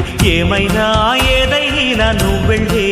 సైన్యం ఏమైనా ఏదైనా నువ్వు వెళ్ళే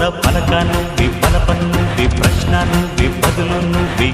నా పలక నువ్వి పలప నువ్వి ప్రశ్న నువ్వి బదులు నువ్వి